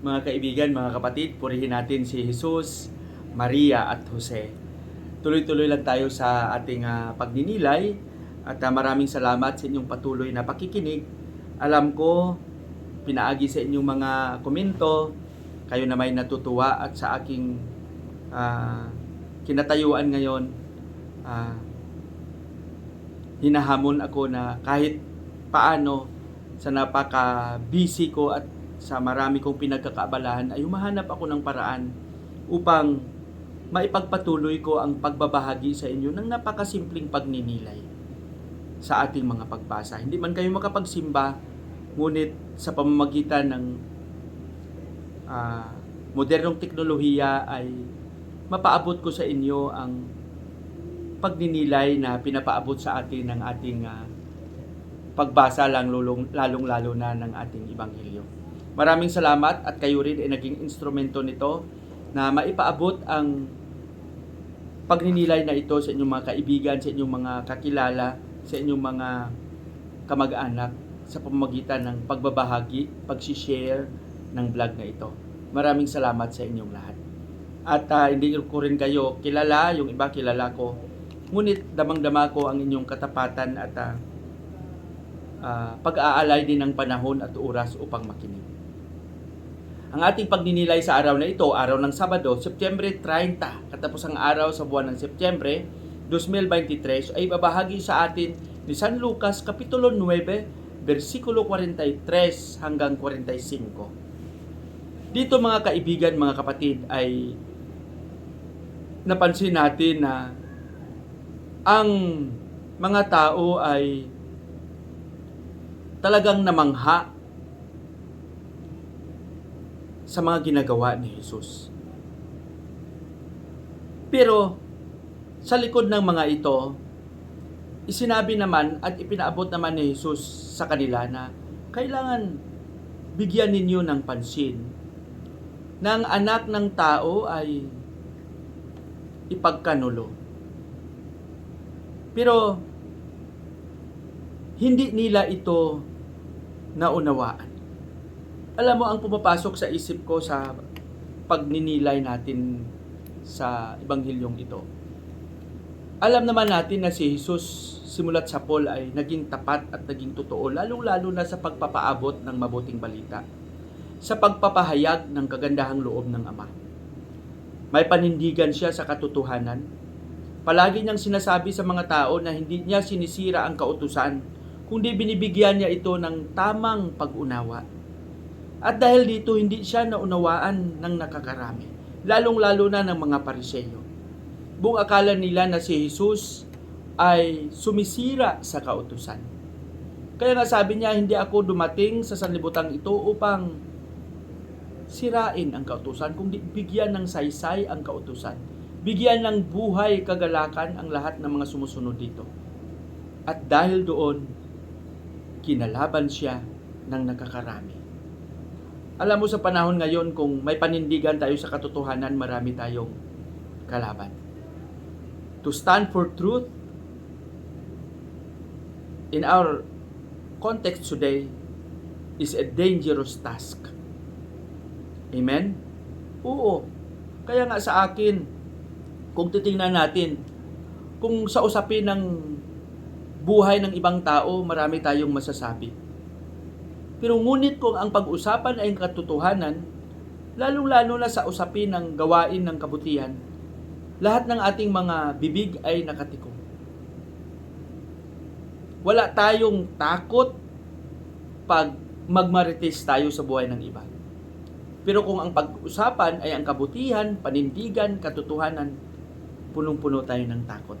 Mga kaibigan, mga kapatid, purihin natin si Jesus, Maria at Jose. Tuloy-tuloy lang tayo sa ating ah, pagninilay at ah, maraming salamat sa inyong patuloy na pakikinig. Alam ko, pinaagi sa inyong mga komento, kayo na may natutuwa at sa aking ah, kinatayuan ngayon, ah, hinahamon ako na kahit paano sa napaka-busy ko at sa marami kong pinagkakaabalahan ay humahanap ako ng paraan upang maipagpatuloy ko ang pagbabahagi sa inyo ng napakasimpleng pagninilay sa ating mga pagbasa. Hindi man kayo makapagsimba, ngunit sa pamamagitan ng ah, modernong teknolohiya ay mapaabot ko sa inyo ang pagninilay na pinapaabot sa atin ng ating ah, pagbasa lang lulong, lalong-lalo na ng ating Ebanghelyo. Maraming salamat at kayo rin ay naging instrumento nito na maipaabot ang pagninilay na ito sa inyong mga kaibigan, sa inyong mga kakilala, sa inyong mga kamag-anak sa pamamagitan ng pagbabahagi, pag-share ng vlog na ito. Maraming salamat sa inyong lahat. At ah, hindi ko rin kayo kilala, yung iba kilala ko. Ngunit damang-dama ko ang inyong katapatan at ah, ah, pag-aalay din ng panahon at oras upang makinig. Ang ating pagninilay sa araw na ito, araw ng Sabado, Setyembre 30, katapos ang araw sa buwan ng Setyembre 2023, ay babahagi sa atin ni San Lucas Kapitulo 9, versikulo 43 hanggang 45. Dito mga kaibigan, mga kapatid, ay napansin natin na ang mga tao ay talagang namangha sa mga ginagawa ni Jesus. Pero sa likod ng mga ito, isinabi naman at ipinaabot naman ni Jesus sa kanila na kailangan bigyan ninyo ng pansin na ang anak ng tao ay ipagkanulo. Pero hindi nila ito naunawaan. Alam mo, ang pumapasok sa isip ko sa pagninilay natin sa Ebanghilyong ito. Alam naman natin na si Jesus simulat sa Paul ay naging tapat at naging totoo, lalong-lalo na sa pagpapaabot ng mabuting balita, sa pagpapahayag ng kagandahang loob ng Ama. May panindigan siya sa katotohanan. Palagi niyang sinasabi sa mga tao na hindi niya sinisira ang kautusan, kundi binibigyan niya ito ng tamang pag-unawa. At dahil dito, hindi siya naunawaan ng nakakarami, lalong-lalo na ng mga pariseyo. Buong akala nila na si Jesus ay sumisira sa kautusan. Kaya nga sabi niya, hindi ako dumating sa sanlibutan ito upang sirain ang kautusan, kundi bigyan ng saysay ang kautusan. Bigyan ng buhay kagalakan ang lahat ng mga sumusunod dito. At dahil doon, kinalaban siya ng nakakarami. Alam mo sa panahon ngayon, kung may panindigan tayo sa katotohanan, marami tayong kalaban. To stand for truth in our context today is a dangerous task. Amen? Oo. Kaya nga sa akin, kung titingnan natin, kung sa usapin ng buhay ng ibang tao, marami tayong masasabi. Pero ngunit kung ang pag-usapan ay ang katotohanan, lalong-lalo na sa usapin ng gawain ng kabutihan, lahat ng ating mga bibig ay nakatikom. Wala tayong takot pag magmarites tayo sa buhay ng iba. Pero kung ang pag-usapan ay ang kabutihan, panindigan, katotohanan, punong-puno tayo ng takot.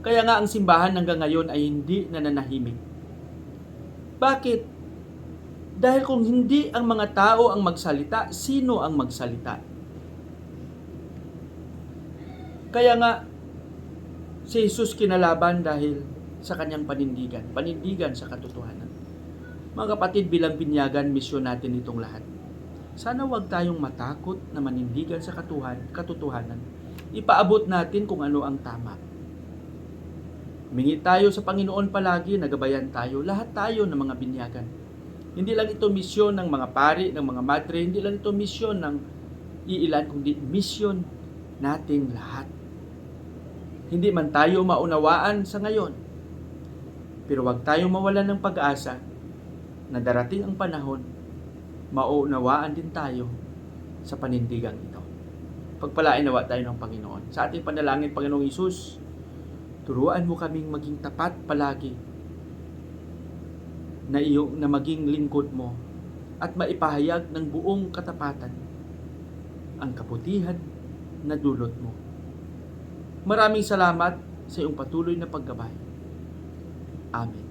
Kaya nga ang simbahan hanggang ngayon ay hindi nananahimik. Bakit? Dahil kung hindi ang mga tao ang magsalita, sino ang magsalita? Kaya nga, si Jesus kinalaban dahil sa kanyang panindigan. Panindigan sa katotohanan. Mga kapatid, bilang binyagan, misyon natin itong lahat. Sana wag tayong matakot na manindigan sa katuhan, katotohanan. Ipaabot natin kung ano ang tama. Mingi tayo sa Panginoon palagi, nagabayan tayo, lahat tayo ng mga binyagan. Hindi lang ito misyon ng mga pari, ng mga madre, hindi lang ito misyon ng iilan, kundi misyon nating lahat. Hindi man tayo maunawaan sa ngayon, pero wag tayo mawalan ng pag-asa na darating ang panahon, maunawaan din tayo sa panindigang ito. Pagpalain nawa tayo ng Panginoon. Sa ating panalangin, Panginoong Isus, turuan mo kaming maging tapat palagi na iyong na maging lingkod mo at maipahayag ng buong katapatan ang kabutihan na dulot mo. Maraming salamat sa iyong patuloy na paggabay. Amen.